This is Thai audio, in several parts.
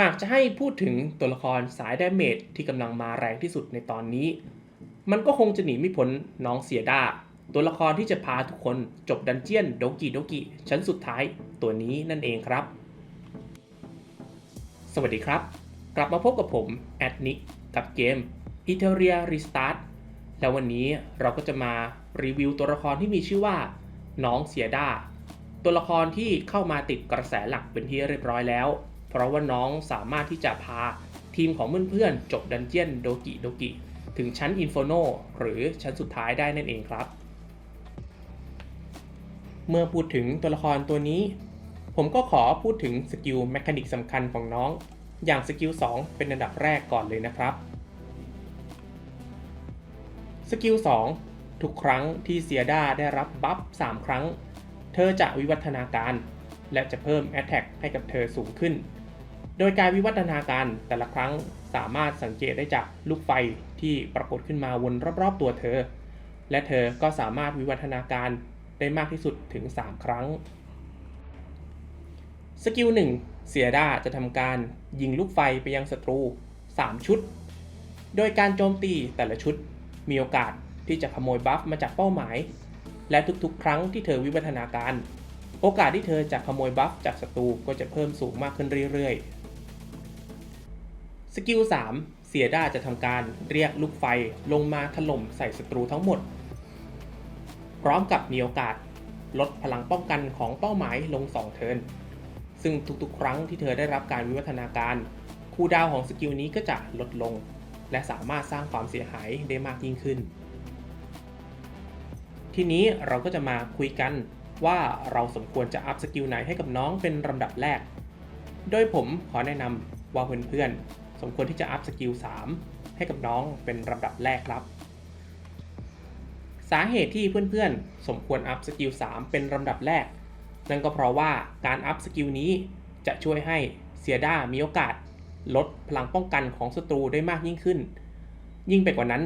หากจะให้พูดถึงตัวละครสายดาเมจที่กำลังมาแรงที่สุดในตอนนี้ มันก็คงจะหนีไม่พ้นน้องเสียดา ตัวละครที่จะพาทุกคนจบดันเจียนโดกิโดกิชั้นสุดท้ายตัวนี้นั่นเองครับ สวัสดีครับ กลับมาพบกับผมแอดนิกกับเกม e t e r i a Restart แล้ววันนี้เราก็จะมารีวิวตัวละครที่มีชื่อว่า น้องเสียดา ตัวละครที่เข้ามาติดกระแสหลักเป็นที่เรียบร้อยแล้ว เพราะว่าน้องสามารถที่จะพาทีมของเพื่อนๆ จบดันเจียนโดกิโดกิ ถึงชั้นอินโฟโนหรือชั้นสุดท้ายได้นั่นเองครับ เมื่อพูดถึงตัวละครตัวนี้ ผมก็ขอพูดถึงสกิลแมคานิกสำคัญของน้อง อย่างสกิล 2 เป็นอันดับแรกก่อนเลยนะครับ สกิล 2 ทุกครั้งที่เซียดาได้รับบัฟ 3 ครั้ง เธอจะวิวัฒนาการ และจะเพิ่ม Attack ให้กับเธอสูงขึ้น โดยการวิวัฒนาการแต่ละครั้งสามารถสังเกตได้จากลูกไฟที่ปรากฏขึ้นมาวนรอบๆตัวเธอ และเธอก็สามารถวิวัฒนาการได้มากที่สุดถึง 3 ครั้ง สกิล 1 เสียดาจะทำการยิงลูกไฟไปยังศัตรู 3 ชุด โดยการโจมตีแต่ละชุดมีโอกาสที่จะขโมยบัฟมาจากเป้าหมาย และทุกๆ ครั้งที่เธอวิวัฒนาการ โอกาสที่เธอจะขโมยบัฟจากศัตรูก็จะเพิ่มสูงมากขึ้นเรื่อยๆ สกิล 3 เสียด้าจะทำการเรียกลูกไฟลงมาถล่มใส่ศัตรูทั้งหมด พร้อมกับมีโอกาสลดพลังป้องกันของเป้าหมายลง 2 เทิร์น ซึ่งทุกๆ ครั้งที่เธอได้รับการวิวัฒนาการ คูดาวของสกิลนี้ก็จะลดลง และสามารถสร้างความเสียหายได้มากยิ่งขึ้น ทีนี้เราก็จะมาคุยกันว่าเราสมควรจะอัพสกิลไหนให้กับน้องเป็นลำดับแรก โดยผมขอแนะนำว่าเพื่อนๆ สมควรที่จะอัพสกิล3ให้กับน้องเป็นลำดับแรกครับ สาเหตุที่เพื่อนๆ สมควรอัพสกิล3เป็นลำดับแรก นั่นก็เพราะว่าการอัพสกิลนี้จะช่วยให้เซียด้ามีโอกาส ลดพลังป้องกันของศัตรูได้มากยิ่งขึ้น ยิ่งไปกว่านั้น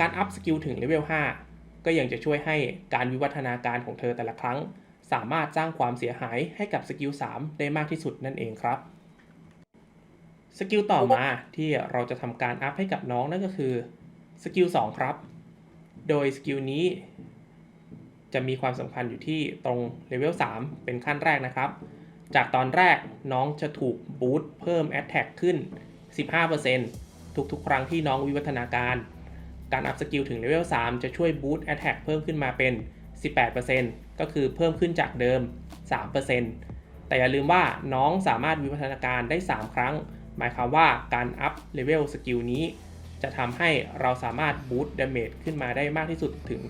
การอัพสกิลถึงเลเวล5ก็ยังจะช่วยให้การวิวัฒนาการของเธอแต่ละครั้ง สามารถสร้างความเสียหายให้กับสกิล3ได้มากที่สุดนั่นเองครับ สกิลต่อมาที่เราจะทำการอัพให้กับน้องนั่นก็คือสกิล2ครับ โดยสกิลนี้จะมีความสำคัญอยู่ที่ตรงเลเวล3เป็นขั้นแรกนะครับ จากตอนแรกน้องจะถูกบูตเพิ่ม Attack ขึ้น 15%ทุกๆ ครั้งที่น้องวิวัฒนาการ การอัพสกิลถึงเลเวล3จะช่วยบูต Attack เพิ่มขึ้นมาเป็น 18%ก็คือเพิ่มขึ้นจากเดิม 3%แต่อย่าลืมว่าน้องสามารถวิวัฒนาการได้ 3 ครั้ง หมายความว่าการอัพเลเวลสกิลนี้ จะทำให้เราสามารถบูตดาเมจขึ้นมาได้มากที่สุดถึง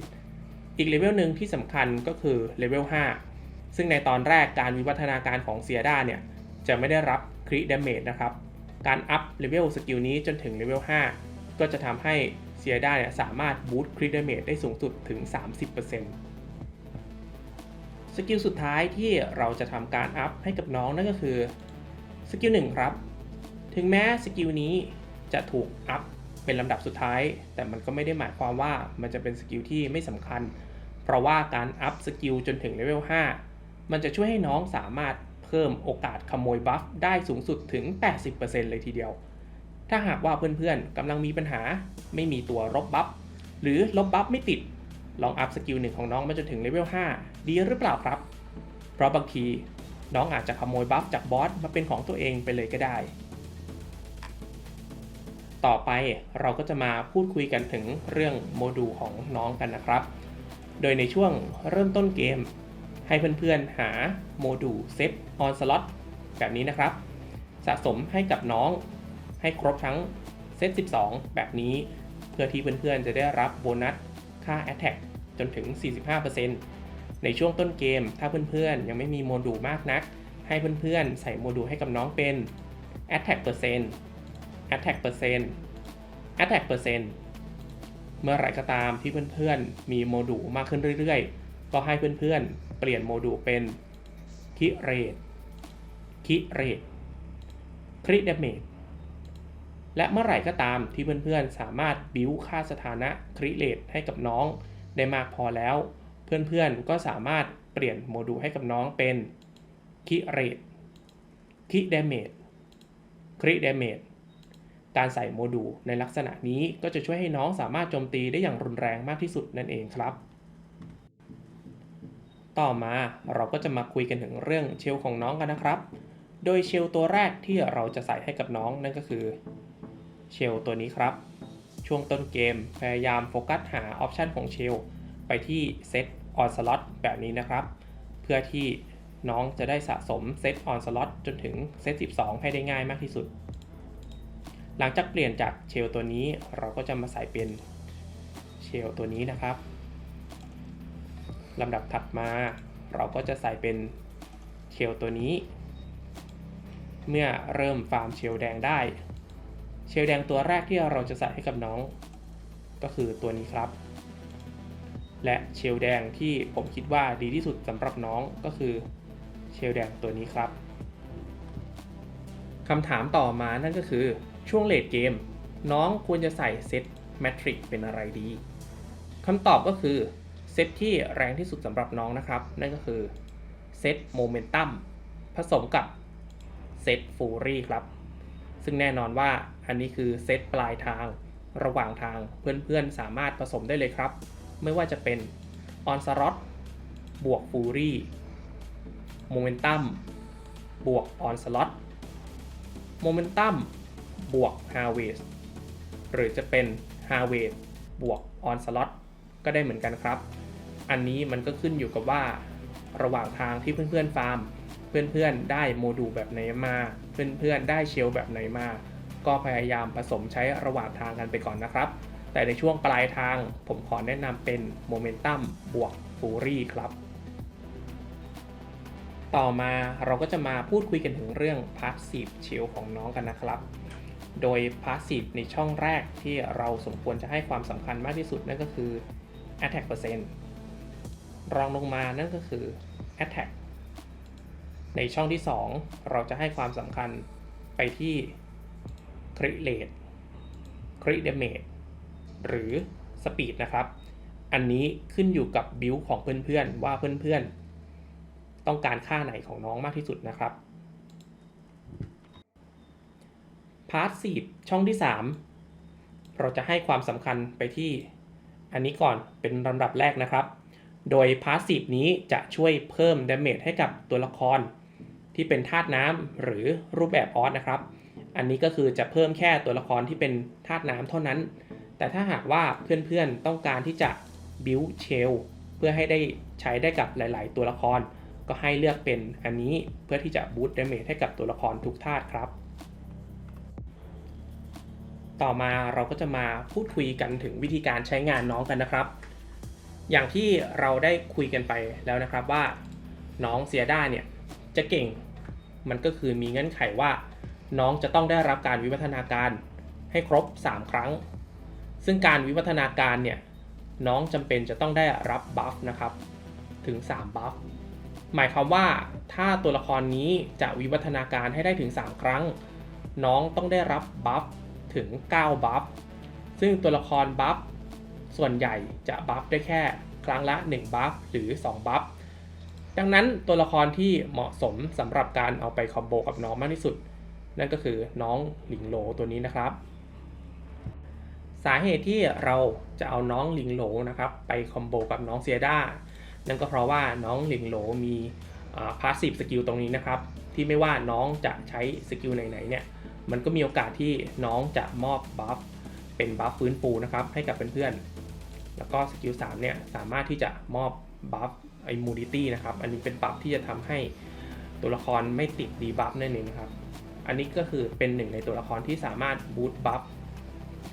9%อีกเลเวลหนึ่งที่สำคัญก็คือเลเวล5ซึ่งในตอนแรกการวิวัฒนาการของเซียดาเนี่ยจะไม่ได้รับคริดาเมจนะครับ การอัพเลเวลสกิลนี้จนถึงเลเวล5ก็จะทำให้เซียดาเนี่ยสามารถบูตคริดาเมจได้สูงสุดถึง 30%สกิลสุดท้ายที่เราจะทำการอัพให้กับน้องนั่นก็คือ สกิล1ครับ ถึงแม้สกิลนี้จะถูกอัพเป็นลำดับสุดท้าย แต่มันก็ไม่ได้หมายความว่ามันจะเป็นสกิลที่ไม่สำคัญ เพราะว่าการอัพสกิลจนถึงเลเวล5มันจะช่วยให้น้องสามารถเพิ่มโอกาสขโมยบัฟได้สูงสุดถึง 80%เลยทีเดียว ถ้าหากว่าเพื่อนๆกำลังมีปัญหาไม่มีตัวลบบัฟหรือลบบัฟไม่ติด ลองอัพสกิลหนึ่งของน้องมาจนถึงเลเวล5ดีหรือเปล่าครับ เพราะบางที น้องอาจจะขโมยบัฟจากบอสมาเป็นของตัวเองไปเลยก็ได้ ต่อไปเราก็จะมาพูดคุยกันถึงเรื่องโมดูลของน้องกันนะครับ โดยในช่วงเริ่มต้นเกม ให้เพื่อนๆหาโมดูลเซตออนสล็อตแบบนี้นะครับ สะสมให้กับน้องให้ครบทั้งเซต 12 แบบนี้ เพื่อที่เพื่อนๆจะได้รับโบนัสค่า Attack จนถึง 45% ในช่วงต้นเกม ถ้าเพื่อนๆ ยังไม่มีโมดูลมากนัก ให้เพื่อนๆ ใส่โมดูลให้กับน้องเป็น Attack percent Attack percent Attack percent เมื่อไรก็ตามที่เพื่อนๆ มีโมดูลมากขึ้นเรื่อยๆ ก็ให้เพื่อนๆ เปลี่ยนโมดูลเป็นคิเรทคิเรทคริดเมจและเมื่อไหร่ก็ตามที่เพื่อนๆ สามารถบิวค่าสถานะคริเลตให้กับน้องได้มากพอแล้ว เพื่อนๆ ก็สามารถเปลี่ยนโมดูลให้กับน้องเป็นคิเรทคิเดเมจคริดเมจการใส่โมดูลในลักษณะนี้ก็จะช่วยให้น้องสามารถโจมตีได้อย่างรุนแรงมากที่สุดนั่นเองครับ ต่อมาเราก็จะมาคุยกันถึงเรื่องเชลของน้องกันนะครับ โดยเชลตัวแรกที่เราจะใส่ให้กับน้องนั่นก็คือเชลตัวนี้ครับ ช่วงต้นเกมพยายามโฟกัสหาออปชันของเชลไปที่เซต ออนสล็อตแบบนี้นะครับ เพื่อที่น้องจะได้สะสมเซตออนสล็อตจนถึงเซต 12 ให้ได้ง่ายมากที่สุด หลังจากเปลี่ยนจากเชลตัวนี้เราก็จะมาใส่เป็นเชลตัวนี้นะครับลำดับถัดมา เราก็จะใส่เป็นเชลตัวนี้ เมื่อเริ่มฟาร์มเชลแดงได้ เชลแดงตัวแรกที่เราจะใส่ให้กับน้อง ก็คือตัวนี้ครับ และเชลแดงที่ผมคิดว่าดีที่สุดสำหรับน้องก็คือเชลแดงตัวนี้ครับคำถามต่อมานั่นก็คือช่วงเลดเกม น้องควรจะใส่เซตแมทริกเป็นอะไรดีคำตอบก็คือเซตที่แรงที่สุดสำหรับน้องนะครับ นั่นก็คือเซตโมเมนตัมผสมกับเซตฟูรี่ครับ ซึ่งแน่นอนว่าอันนี้คือเซตปลายทางระหว่างทางเพื่อนๆสามารถผสมได้เลยครับ ไม่ว่าจะเป็นออนซารอตบวกฟูรี่โมเมนตัมบวกออนสล็อตโมเมนตัมบวกฮาเวสหรือจะเป็นฮาเวสบวกออนสล็อตก็ได้เหมือนกันครับ อันนี้มันก็ขึ้นอยู่กับว่า ระหว่างทางที่เพื่อนๆฟาร์ม เพื่อนๆได้โมดูลแบบไหนมา เพื่อนๆได้เชลแบบไหนมา ก็พยายามผสมใช้ระหว่างทางกันไปก่อนนะครับ แต่ในช่วงปลายทางผมขอแนะนำเป็นโมเมนตัมบวกฟูรี่ครับ ต่อมาเราก็จะมาพูดคุยกันถึงเรื่องพาสซีฟเชลของน้องกันนะครับ โดยพาสซีฟในช่องแรกที่เราสมควรจะให้ความสำคัญมากที่สุดนั่นก็คือ attack percent รองลงมานั่นก็คือ attack ในช่องที่ 2 เราจะให้ความสำคัญไปที่ crit rate crit damage หรือ speed นะครับ อันนี้ขึ้นอยู่กับบิลของเพื่อนๆ ว่าเพื่อนๆ ต้องการค่าไหนของน้องมากที่สุดนะครับ Passive ช่องที่ 3 เราจะให้ความสำคัญไปที่อันนี้ก่อนเป็นลำดับแรกนะครับ โดยพาสซีฟนี้จะช่วยเพิ่มดาเมจให้กับตัวละคร ที่เป็นธาตุน้ำหรือรูปแบบออสนะครับ อันนี้ก็คือจะเพิ่มแค่ตัวละครที่เป็นธาตุน้ำเท่านั้น แต่ถ้าหากว่าเพื่อนๆต้องการที่จะบิวเชลเพื่อให้ได้ใช้ได้กับหลาย ๆ ตัวละคร ก็ให้เลือกเป็นอันนี้เพื่อที่จะบูตดเมจให้กับตัวละครทุกธาตุครับ ต่อมาเราก็จะมาพูดคุยกันถึงวิธีการใช้งานน้องกันนะครับ อย่างที่เราได้คุยกันไปแล้วนะครับว่า น้องเซียด้าเนี่ยจะเก่งมันก็คือมีเงื่อนไขว่า น้องจะต้องได้รับการวิวัฒนาการให้ครบ 3 ครั้ง ซึ่งการวิวัฒนาการเนี่ยน้องจำเป็นจะต้องได้รับบัฟนะครับถึง3บัฟหมายความว่าถ้าตัวละครนี้จะวิวัฒนาการให้ได้ถึง 3 ครั้ง น้องต้องได้รับบัฟถึง 9 บัฟ ซึ่งตัวละครบัฟส่วนใหญ่จะบัฟได้แค่ครั้งละ 1 บัฟ หรือ 2 บัฟ ดังนั้นตัวละครที่เหมาะสมสำหรับการเอาไปคอมโบกับน้องมากที่สุด นั่นก็คือน้องหลิงโหลตัวนี้นะครับ สาเหตุที่เราจะเอาน้องลิงโหลนะครับไปคอมโบกับน้องเซียด้านั่นก็เพราะว่าน้องลิงโหลมีพาสซีฟสกิลตรงนี้นะครับ ที่ไม่ว่าน้องจะใช้สกิลไหนๆเนี่ยมันก็มีโอกาสที่น้องจะมอบบัฟเป็นบัฟฟื้นฟูนะครับให้กับเพื่อนๆแล้วก็สกิล3เนี่ยสามารถที่จะมอบบัฟไอมูดิตี้นะครับอันนี้เป็นบัฟที่จะทำให้ตัวละครไม่ติดดีบัฟนั่นเองครับ อันนี้ก็คือเป็นหนึ่งในตัวละครที่สามารถบูตบัฟ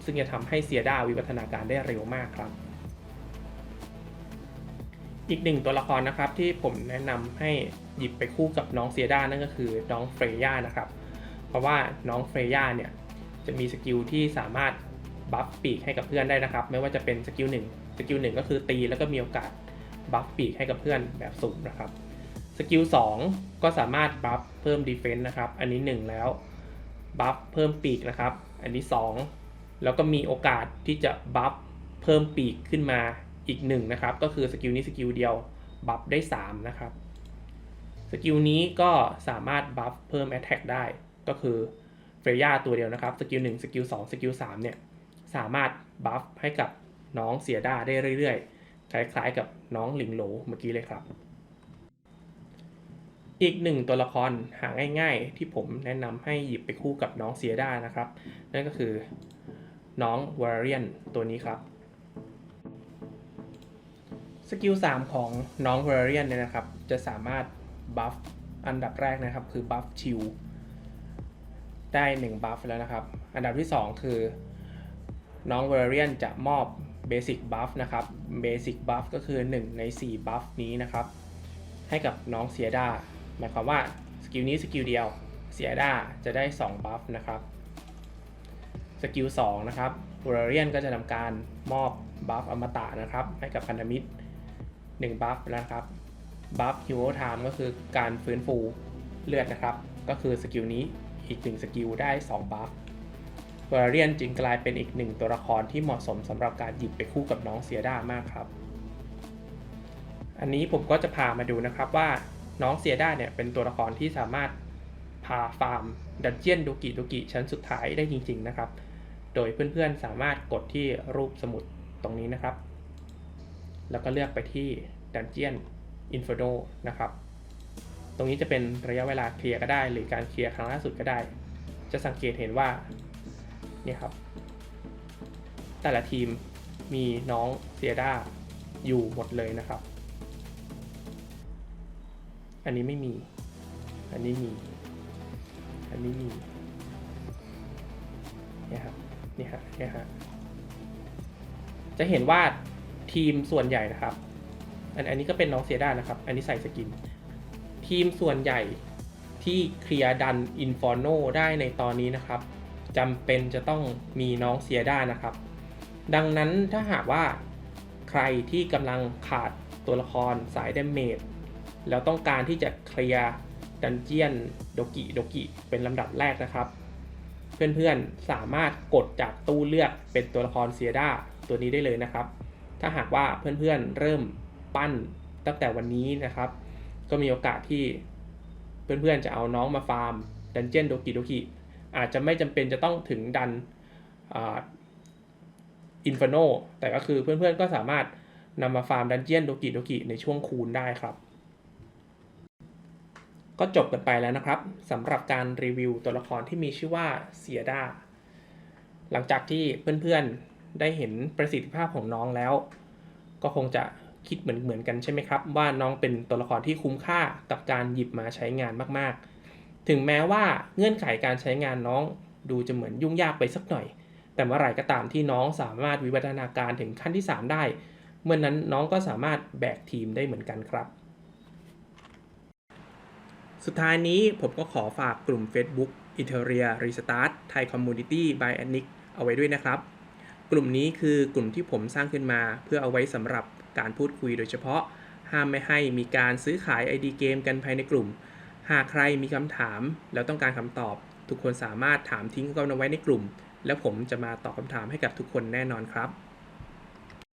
ซึ่งจะทำให้เซียดาวิวัฒนาการได้เร็วมากครับ อีกหนึ่งตัวละครนะครับที่ผมแนะนำให้หยิบไปคู่กับน้องเซียดานั่นก็คือน้องเฟรย่านะครับ เพราะว่าน้องเฟรย่าเนี่ยจะมีสกิลที่สามารถบัฟปีกให้กับเพื่อนได้นะครับ ไม่ว่าจะเป็นสกิลหนึ่งสกิลหนึ่งก็คือตีแล้วก็มีโอกาสบัฟปีกให้กับเพื่อนแบบสูงนะครับสกิล2ก็สามารถบัฟเพิ่มดีเฟนต์นะครับ อันนี้ 1 แล้ว บัฟเพิ่มปีกนะครับ อันนี้ 2 แล้วก็มีโอกาสที่จะบัฟเพิ่มปีกขึ้นมาอีก1นะครับ ก็คือสกิลนี้สกิลเดียวบัฟได้ 3 นะครับ สกิลนี้ก็สามารถบัฟเพิ่มแอตแทกได้ ก็คือเฟรย่าตัวเดียวนะครับ สกิล1สกิล2สกิล3เนี่ย สามารถบัฟให้กับน้องเสียด้าได้เรื่อยๆ คล้ายๆกับน้องหลิงโหลเมื่อกี้เลยครับ อีกหนึ่งตัวละครหาง่ายๆ ที่ผมแนะนำให้หยิบไปคู่กับน้องเสียด้านะครับ นั่นก็คือ น้องวาเรียนตัวนี้ครับสกิล3ของน้องวาเรียนเนี่ยนะครับ จะสามารถบัฟอันดับแรกนะครับ คือบัฟชิลได้1บัฟแล้วนะครับ อันดับที่ 2 คือ น้องเวอร์เรียนจะมอบเบสิกบัฟนะครับเบสิกบัฟก็คือ 1 ใน4บัฟนี้นะครับ ให้กับน้องเซียดาหมายความว่าสกิลนี้สกิลเดียวเซียดาจะได้2บัฟนะครับ สกิล2นะครับเวอร์เรียนก็จะทำการมอบบัฟอมตะนะครับ ให้กับพันธมิตร1บัฟนะครับบัฟฮิวไทม์ก็คือการฟื้นฟูเลือดนะครับ ก็คือสกิลนี้อีก1สกิลได้2บัฟเวอร์เรียนจึงกลายเป็นอีกหนึ่งตัวละครที่เหมาะสมสำหรับการหยิบไปคู่กับน้องเซียด้ามากครับ อันนี้ผมก็จะพามาดูนะครับว่าน้องเซียด้าเนี่ยเป็นตัวละครที่สามารถพาฟาร์มดันเจียนดูกิดูกิชั้นสุดท้ายได้จริง ๆ นะครับ โดยเพื่อนๆ สามารถกดที่รูปสมุดตรงนี้นะครับ แล้วก็เลือกไปที่ดันเจียนอินฟ r โ o นะครับ ตรงนี้จะเป็นระยะเวลาเคลียร์ก็ได้ หรือการเคลียร์ครั้งล่าสุดก็ได้ จะสังเกตเห็นว่าเนี่ยครับ แต่ละทีมมีน้องเซียด้าอยู่หมดเลยนะครับ อันนี้ไม่มี อันนี้มี อันนี้มี นี่ฮะนี่ฮะจะเห็นว่าทีมส่วนใหญ่นะครับ อันอันนี้ก็เป็นน้องเซียด้านะครับ อันนี้ใส่สกิน ทีมส่วนใหญ่ที่เคลียร์ดันอินฟอร์โนได้ในตอนนี้นะครับจำเป็นจะต้องมีน้องเซียด้านะครับ ดังนั้นถ้าหากว่าใครที่กำลังขาดตัวละครสายเดมเมจแล้วต้องการที่จะเคลียร์ดันเจียนโดกิโดกิเป็นลำดับแรกนะครับ เพื่อนๆ สามารถกดจากตู้เลือกเป็นตัวละครเซียด้าตัวนี้ได้เลยนะครับ ถ้าหากว่าเพื่อนๆเริ่มปั้นตั้งแต่วันนี้นะครับ ก็มีโอกาสที่เพื่อนๆจะเอาน้องมาฟาร์มดันเจียนโดกิโดกิอาจจะไม่จำเป็นจะต้องถึงดันอินฟ r โนแต่ก็คือเพื่อนๆก็สามารถนำมาฟาร์มดันเจียนโดกิโดกิในช่วงคูณได้ครับ ก็จบกันไปแล้วนะครับสำหรับการรีวิวตัวละครที่มีชื่อว่าเซียดาหลังจากที่เพื่อนๆได้เห็นประสิทธิภาพของน้องแล้ว ก็คงจะคิดเหมือนเหมือนกันใช่ไหมครับ ว่าน้องเป็นตัวละครที่คุ้มค่ากับการหยิบมาใช้งานมากๆ ถึงแม้ว่าเงื่อนไขการใช้งานน้องดูจะเหมือนยุ่งยากไปสักหน่อย แต่เมื่อไหร่ก็ตามที่น้องสามารถวิวัฒนาการถึงขั้นที่ 3 ได้ เมื่อนนั้นน้องก็สามารถแบกทีมได้เหมือนกันครับ สุดท้ายนี้ผมก็ขอฝากกลุ่ม Facebook i t e r i a Restart Thai Community by a n i c เอาไว้ด้วยนะครับ กลุ่มนี้คือกลุ่มที่ผมสร้างขึ้นมา เพื่อเอาไว้สำหรับการพูดคุยโดยเฉพาะ ห้ามไม่ให้มีการซื้อขาย ID เกมกันภายในกลุ่ม หากใครมีคำถาม แล้วต้องการคำตอบ ทุกคนสามารถถามทิ้งกันเอาไว้ในกลุ่ม แล้วผมจะมาตอบคำถามให้กับทุกคนแน่นอนครับ